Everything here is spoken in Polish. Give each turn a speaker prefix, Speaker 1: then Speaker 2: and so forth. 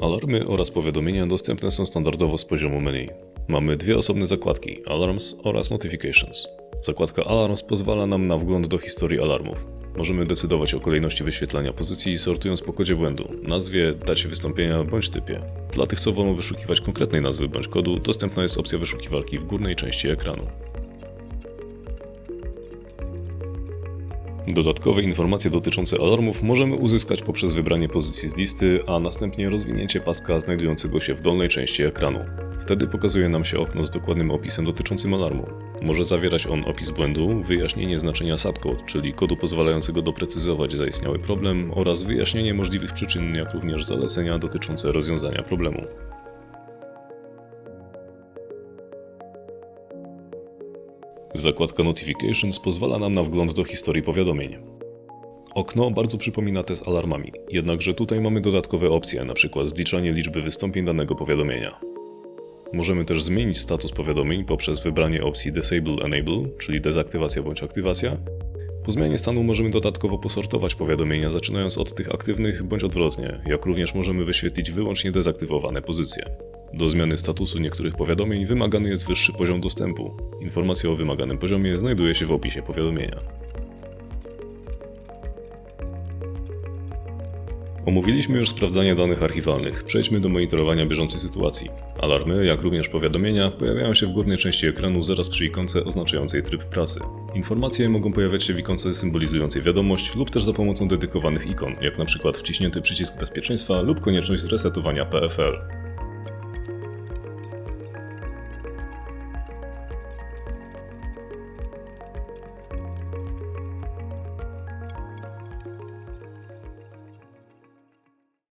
Speaker 1: Alarmy oraz powiadomienia dostępne są standardowo z poziomu menu. Mamy dwie osobne zakładki Alarms oraz Notifications. Zakładka Alarms pozwala nam na wgląd do historii alarmów. Możemy decydować o kolejności wyświetlania pozycji sortując po kodzie błędu, nazwie, dacie wystąpienia bądź typie. Dla tych, co wolą wyszukiwać konkretnej nazwy bądź kodu, dostępna jest opcja wyszukiwarki w górnej części ekranu. Dodatkowe informacje dotyczące alarmów możemy uzyskać poprzez wybranie pozycji z listy, a następnie rozwinięcie paska znajdującego się w dolnej części ekranu. Wtedy pokazuje nam się okno z dokładnym opisem dotyczącym alarmu. Może zawierać on opis błędu, wyjaśnienie znaczenia subcode, czyli kodu pozwalającego doprecyzować zaistniały problem oraz wyjaśnienie możliwych przyczyn, jak również zalecenia dotyczące rozwiązania problemu. Zakładka Notifications pozwala nam na wgląd do historii powiadomień. Okno bardzo przypomina te z alarmami, jednakże tutaj mamy dodatkowe opcje, np. zliczanie liczby wystąpień danego powiadomienia. Możemy też zmienić status powiadomień poprzez wybranie opcji Disable Enable, czyli dezaktywacja bądź aktywacja. Po zmianie stanu możemy dodatkowo posortować powiadomienia, zaczynając od tych aktywnych bądź odwrotnie, jak również możemy wyświetlić wyłącznie dezaktywowane pozycje. Do zmiany statusu niektórych powiadomień wymagany jest wyższy poziom dostępu. Informacja o wymaganym poziomie znajduje się w opisie powiadomienia. Omówiliśmy już sprawdzanie danych archiwalnych. Przejdźmy do monitorowania bieżącej sytuacji. Alarmy, jak również powiadomienia, pojawiają się w górnej części ekranu zaraz przy ikonce oznaczającej tryb pracy. Informacje mogą pojawiać się w ikonce symbolizującej wiadomość lub też za pomocą dedykowanych ikon, jak na przykład wciśnięty przycisk bezpieczeństwa lub konieczność zresetowania PFL.